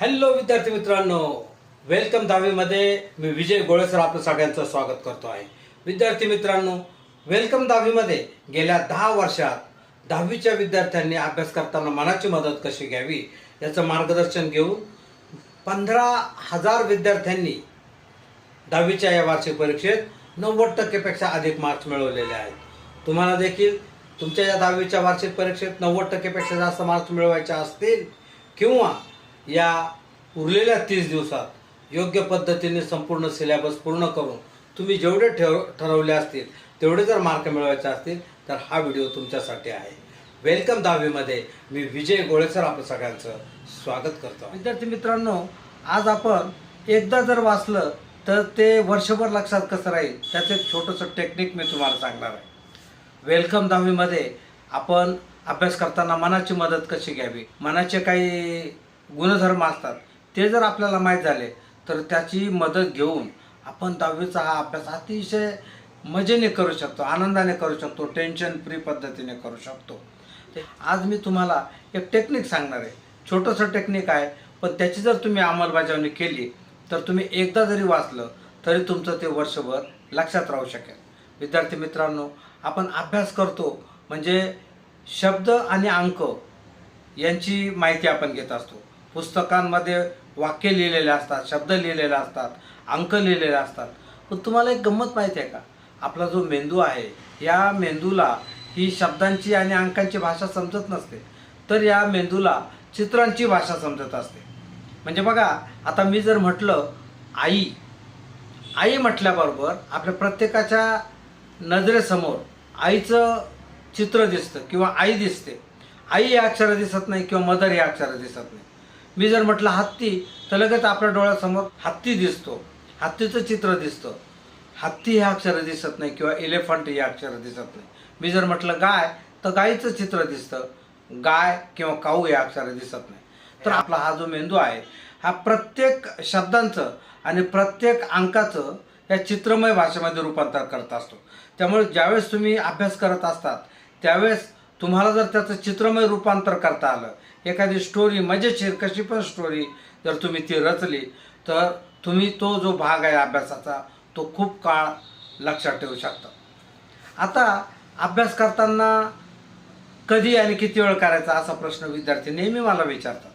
Hello विद्यार्थी मित्रांनो. Welcome दहावीमध्ये. मी विजय गोळेसर आपलं सगळ्यांचं स्वागत करतो आहे. विद्यार्थी मित्रांनो वेलकम दहावीमध्ये. गेल्या दहा वर्षात दहावीच्या विद्यार्थ्यांनी अभ्यास करताना मनाची मदत कशी घ्यावी याचं मार्गदर्शन घेऊन पंधरा हजार विद्यार्थ्यांनी दहावीच्या या वार्षिक परीक्षेत नव्वद टक्केपेक्षा अधिक मार्क्स मिळवलेले आहेत. तुम्हाला देखील तुमच्या या दहावीच्या वार्षिक परीक्षेत नव्वद टक्केपेक्षा जास्त मार्क्स मिळवायचे असतील किंवा या उरलेल्या तीस दिवसात योग्य पद्धतीने संपूर्ण सिलेबस पूर्ण करून तुम्ही जेवढे ठेव ठरवले असतील तेवढे जर मार्क मिळवायचे असतील तर हा व्हिडिओ तुमच्यासाठी आहे. वेलकम दहावीमध्ये मी विजय गोळेसर आपलं सगळ्यांचं स्वागत करतो. विद्यार्थी मित्रांनो आज आपण एकदा जर वाचलं तर ते वर्षभर लक्षात कसं राहील? त्याचं एक छोटंसं टेक्निक मी तुम्हाला सांगणार आहे. वेलकम दहावीमध्ये आपण अभ्यास करताना मनाची मदत कशी घ्यावी? मनाचे काही गुणधर्म असतात. ते जर आपल्याला माहीत झाले तर त्याची मदत घेऊन आपण दहावीचा हा अभ्यास अतिशय मजेने करू शकतो आनंदाने करू शकतो टेन्शन फ्री पद्धतीने करू शकतो. ते आज मी तुम्हाला एक टेक्निक सांगणार आहे. छोटंसं टेक्निक आहे पण त्याची जर तुम्ही अंमलबजावणी केली तर तुम्ही एकदा जरी वाचलं तरी तुमचं ते वर्षभर लक्षात राहू शकेल. विद्यार्थी मित्रांनो आपण अभ्यास करतो म्हणजे शब्द आणि अंक यांची माहिती आपण घेत असतो. पुस्तकांमध्ये वाक्य लिहिलेले असतात शब्द लिहिलेले असतात अंक लिहिलेले असतात. पण तुम्हाला एक गंमत माहिती आहे का? आपला जो मेंदू आहे या मेंदूला ही शब्दांची आणि अंकांची भाषा समजत नसते. तर या मेंदूला चित्रांची भाषा समजत असते. म्हणजे बघा आता मी जर म्हटलं आई आई म्हटल्याबरोबर आपल्या प्रत्येकाच्या नजरेसमोर आईचं चित्र दिसतं किंवा आई दिसते. आई हे अक्षरं दिसत नाही किंवा मदर हे अक्षरं दिसत नाही. मी जर म्हटलं हत्ती तर लगेच आपल्या डोळ्यासमोर हत्ती दिसतो. हत्तीचं चित्र दिसतं. हत्ती हे अक्षरं दिसत नाही किंवा इलेफंट हे अक्षरं दिसत नाही. मी जर म्हटलं गाय तर गायीचं चित्र दिसतं. गाय किंवा काऊ हे अक्षरं दिसत नाही. तर आपला हा जो मेंदू आहे हा प्रत्येक शब्दांचं आणि प्रत्येक अंकाचं या चित्रमय भाषेमध्ये रूपांतर करत असतो. त्यामुळे ज्यावेळेस तुम्ही अभ्यास करत असतात त्यावेळेस तुम्हाला जर त्याचं चित्रमय रूपांतर करता आलं एखादी स्टोरी मजेशीर कशी पण स्टोरी जर तुम्ही ती रचली तर तुम्ही तो जो भाग आहे अभ्यासाचा तो खूप काळ लक्षात ठेवू शकता. आता अभ्यास करताना कधी आणि किती वेळ करायचा असा प्रश्न विद्यार्थी नेहमी मला विचारतात.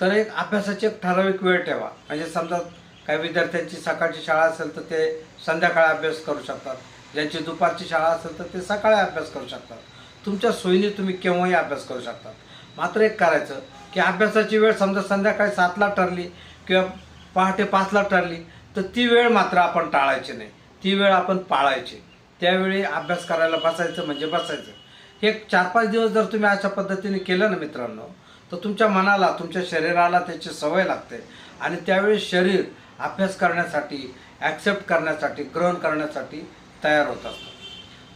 तर एक अभ्यासाची एक ठराविक वेळ ठेवा. म्हणजे समजा काही विद्यार्थ्यांची सकाळची शाळा असेल तर ते संध्याकाळी अभ्यास करू शकतात. ज्यांची दुपारची शाळा असेल तर ते सकाळी अभ्यास करू शकतात. तुमच्या सोयीने तुम्ही केव्हाही अभ्यास करू शकतात मात्र एक करायचं की अभ्यासाची वेळ समजा संध्याकाळी सातला ठरली किंवा पहाटे पाचला ठरली तर ती वेळ मात्र आपण टाळायची नाही. ती वेळ आपण पाळायची. त्यावेळी अभ्यास करायला बसायचं म्हणजे बसायचं. हे चार पाच दिवस जर तुम्ही अशा पद्धतीने केलं ना मित्रांनो तर तुमच्या मनाला तुमच्या शरीराला त्याची सवय लागते. आणि त्यावेळी शरीर अभ्यास करण्यासाठी ॲक्सेप्ट करण्यासाठी ग्रहण करण्यासाठी तयार होत असतं.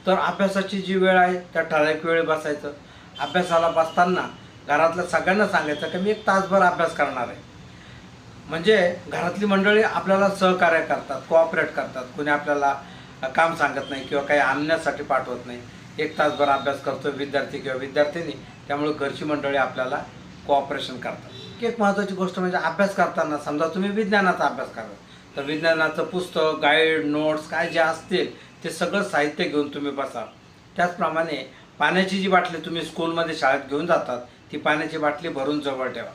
तर अभ्यासाची जी वेळ आहे त्या ठराविक वेळी बसायचं. अभ्यासाला बसताना घरातल्या सगळ्यांना सांगायचं की मी एक तासभर अभ्यास करणार आहे. म्हणजे घरातली मंडळी आपल्याला सहकार्य करतात कोऑपरेट करतात. कोणी आपल्याला काम सांगत नाही किंवा काही आणण्यासाठी पाठवत नाही. एक तासभर अभ्यास करतो विद्यार्थी किंवा विद्यार्थिनी त्यामुळे घरची मंडळी आपल्याला कोऑपरेशन करतात. एक महत्त्वाची गोष्ट म्हणजे अभ्यास करताना समजा तुम्ही विज्ञानाचा अभ्यास करता तर विज्ञानाचं पुस्तक गाईड नोट्स काय जे असतील ते सगळं साहित्य घेऊन तुम्ही बसा. त्याचप्रमाणे पाण्याची जी बाटली तुम्ही स्कूलमध्ये शाळेत घेऊन जातात ती पाण्याची बाटली भरून जवळ ठेवा.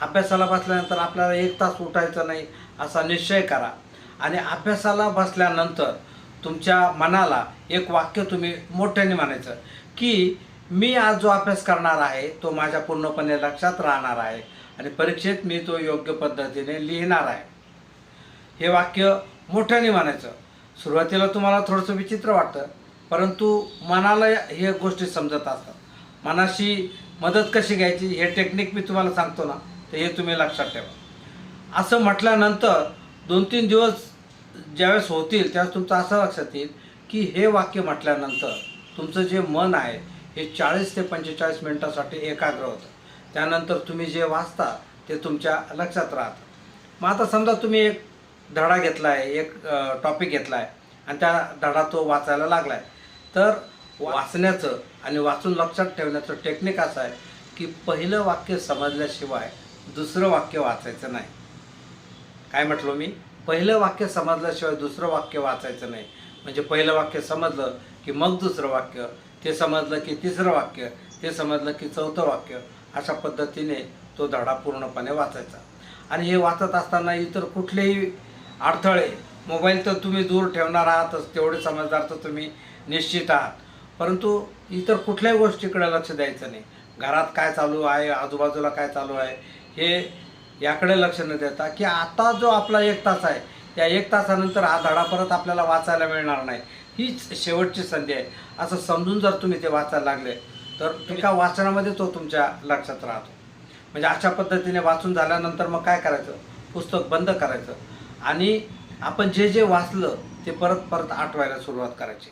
अभ्यासाला बसल्यानंतर आपल्याला एक तास उठायचं नाही असा निश्चय करा. आणि अभ्यासाला बसल्यानंतर तुमच्या मनाला एक वाक्य तुम्ही मोठ्याने म्हणायचं की मी आज जो अभ्यास करणार आहे तो माझ्या पूर्णपणे लक्षात राहणार आहे आणि परीक्षेत मी तो योग्य पद्धतीने लिहिणार आहे. हे वाक्य मोठ्याने म्हणायचं. सुरुवातीला तुम्हाला थोडंसं विचित्र वाटतं परंतु मनाला हे गोष्टी समजत असतात. मनाशी मदत कशी घ्यायची हे टेक्निक मी तुम्हाला सांगतो ना तर हे तुम्ही लक्षात ठेवा. असं म्हटल्यानंतर दोन तीन दिवस ज्यावेळेस होतील त्यावेळेस तुमचं असं लक्षात येईल की हे वाक्य म्हटल्यानंतर तुमचं जे मन आहे हे चाळीस ते पंचेचाळीस मिनटासाठी एकाग्र होतं. त्यानंतर तुम्ही जे वाचता ते तुमच्या लक्षात राहतं. मग आता समजा तुम्ही एक धडा घेतला आहे एक टॉपिक घेतला आहे आणि त्या धडा तो वाचायला लागला आहे तर वाचण्याचं आणि वाचून लक्षात ठेवण्याचं टेक्निक असं आहे की पहिलं वाक्य समजल्याशिवाय दुसरं वाक्य वाचायचं नाही. काय म्हटलो मी? पहिलं वाक्य समजल्याशिवाय दुसरं वाक्य वाचायचं नाही. म्हणजे पहिलं वाक्य समजलं की मग दुसरं वाक्य ते समजलं की तिसरं वाक्य ते समजलं की चौथं वाक्य अशा पद्धतीने तो धडा पूर्णपणे वाचायचा. आणि हे वाचत असताना इतर कुठलेही अडथळे. मोबाईल तर तुम्ही दूर ठेवणार आहातच तेवढे समजदार तर तुम्ही निश्चित आहात. परंतु इतर कुठल्याही गोष्टीकडे लक्ष द्यायचं नाही. घरात काय चालू आहे आजूबाजूला काय चालू आहे हे याकडे लक्ष न देता की आता जो आपला एक तास आहे त्या एक तासानंतर हा धडा परत आपल्याला वाचायला मिळणार नाही. हीच शेवटची संधी आहे. असं समजून जर तुम्ही ते वाचायला लागले तर एका वाचनामध्ये तो तुमच्या लक्षात राहतो. म्हणजे अशा पद्धतीने वाचून झाल्यानंतर मग काय करायचं? पुस्तक बंद करायचं. आणि आपण जे जे वाचलं ते परत परत आठवायला सुरुवात करायची.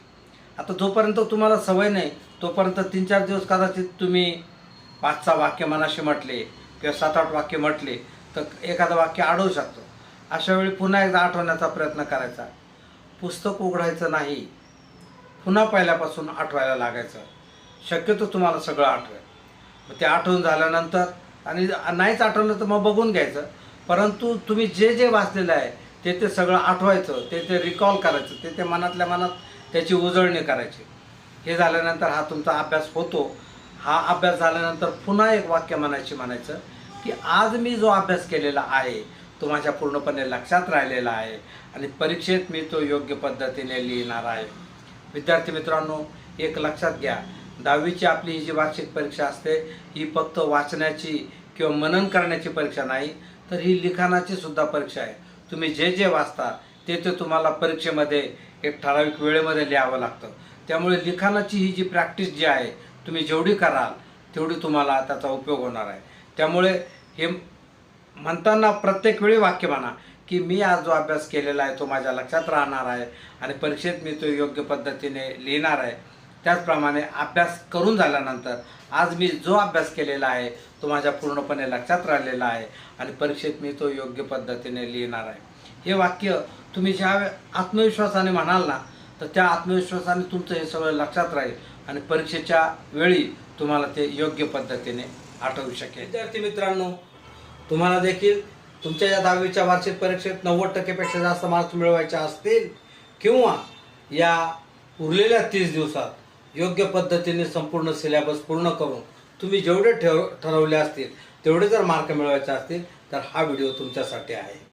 आता जोपर्यंत तुम्हाला सवय नाही तोपर्यंत तीन चार दिवस कदाचित तुम्ही पाच सहा वाक्य मनाशी म्हटले किंवा सात आठ वाक्य म्हटले तर एखादं वाक्य अडवू शकतो. अशा वेळी पुन्हा एकदा आठवण्याचा प्रयत्न करायचा. पुस्तक उघडायचं नाही पुन्हा पहिल्यापासून आठवायला लागायचं. शक्यतो तुम्हाला सगळं आठवेल. मग ते आठवून झाल्यानंतर आणि नाहीच आठवलं तर मग बघून घ्यायचं. परंतु तुम्ही जे जे वाचलेलं आहे ते ते सगळं आठवायचं ते ते रिकॉल करायचं ते ते मनातल्या मनात त्याची उजळणी करायची. हे झाल्यानंतर हा तुमचा अभ्यास होतो. हा अभ्यास झाल्यानंतर पुन्हा एक वाक्य म्हणायची म्हणायचं की आज मी जो अभ्यास केलेला आहे तो माझ्या पूर्णपणे लक्षात राहिलेला आहे आणि परीक्षेत मी तो योग्य पद्धतीने लिहिणार आहे. विद्यार्थी मित्रांनो एक लक्षात घ्या दहावीची आपली ही जी वार्षिक परीक्षा असते ही फक्त वाचण्याची किंवा मनन करण्याची परीक्षा नाही तर ही लिखाणाची सुद्धा परीक्षा आहे. तुम्ही जे जे वाचता ते ते तुम्हाला परीक्षेमध्ये एक ठराविक वेळेमध्ये लिहावं लागतं. त्यामुळे लिखाणाची ही जी प्रॅक्टिस जी आहे तुम्ही जेवढी कराल तेवढी तुम्हाला त्याचा उपयोग होणार आहे. त्यामुळे हे म्हणताना प्रत्येक वेळी वाक्य म्हणा की मी आज जो अभ्यास केलेला आहे तो माझ्या लक्षात राहणार आहे आणि परीक्षेत मी तो योग्य पद्धतीने लिहिणार आहे. त्याचप्रमाणे अभ्यास करून झाल्यानंतर आज मी जो अभ्यास केलेला आहे तो माझ्या पूर्णपणे लक्षात राहिलेला आहे आणि परीक्षेत मी तो योग्य पद्धतीने लिहिणार आहे. हे वाक्य तुम्ही ज्या आत्मविश्वासाने म्हणाल ना तर त्या आत्मविश्वासाने तुमचं हे सगळं लक्षात राहील आणि परीक्षेच्या वेळी तुम्हाला ते योग्य पद्धतीने आठवू शकेल. विद्यार्थी मित्रांनो तुम्हाला देखील तुमच्या या दहावीच्या वार्षिक परीक्षेत नव्वद टक्केपेक्षा जास्त मार्क्स मिळवायचे असतील किंवा या उरलेल्या तीस दिवसात योग्य पद्धतीने संपूर्ण सिलेबस पूर्ण करून तुम्ही जेवढे ठेव ठरवले असतील तेवढे जर मार्क मिळवायचे असतील तर हा व्हिडिओ तुमच्यासाठी आहे.